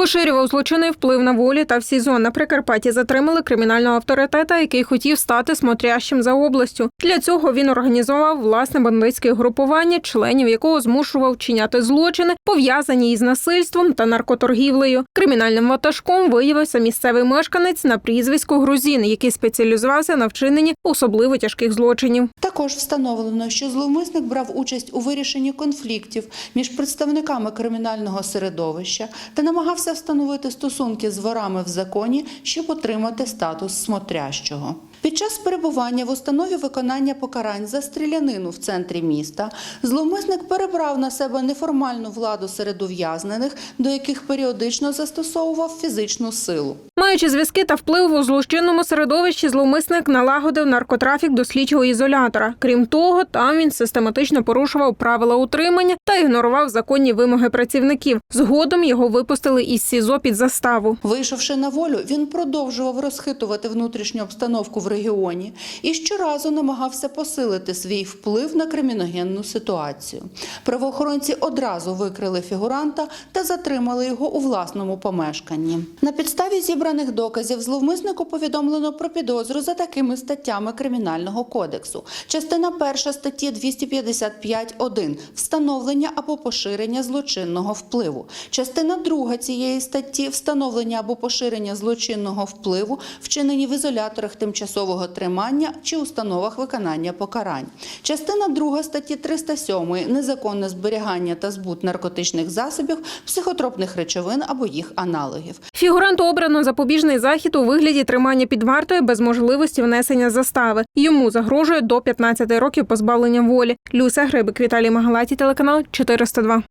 Поширював злочинний вплив на волі та в СІЗО. На Прикарпатті затримали кримінального авторитета, який хотів стати смотрящим за областю. Для цього він організував власне бандитське групування, членів якого змушував чиняти злочини, пов'язані із насильством та наркоторгівлею. Кримінальним ватажком виявився місцевий мешканець на прізвисько Грузін, який спеціалізувався на вчиненні особливо тяжких злочинів. Також встановлено, що зловмисник брав участь у вирішенні конфліктів між представниками кримінального середовища та намагався встановити стосунки з ворами в законі, щоб отримати статус смотрящого. Під час перебування в установі виконання покарань за стрілянину в центрі міста зловмисник перебрав на себе неформальну владу серед ув'язнених, до яких періодично застосовував фізичну силу. Маючи зв'язки та вплив у злочинному середовищі, зловмисник налагодив наркотрафік до слідчого ізолятора. Крім того, там він систематично порушував правила утримання та ігнорував законні вимоги працівників. Згодом його випустили із СІЗО під заставу. Вийшовши на волю, він продовжував розхитувати внутрішню обстановку в регіоні і щоразу намагався посилити свій вплив на криміногенну ситуацію. Правоохоронці одразу викрили фігуранта та затримали його у власному помешканні. На підставі зібраних доказів зловмиснику повідомлено про підозру за такими статтями Кримінального кодексу. Частина перша статті 255.1 – встановлення або поширення злочинного впливу. Частина друга цієї статті встановлення або поширення злочинного впливу, вчинені в ізоляторах тимчасового тримання чи установах виконання покарань. Частина друга статті 307 незаконне зберігання та збут наркотичних засобів, психотропних речовин або їх аналогів. Фігуранту обрано запобіжний захід у вигляді тримання під вартою без можливості внесення застави. Йому загрожує до 15 років позбавлення волі. Люся Грибик, Віталій Магалаті, телеканал 402.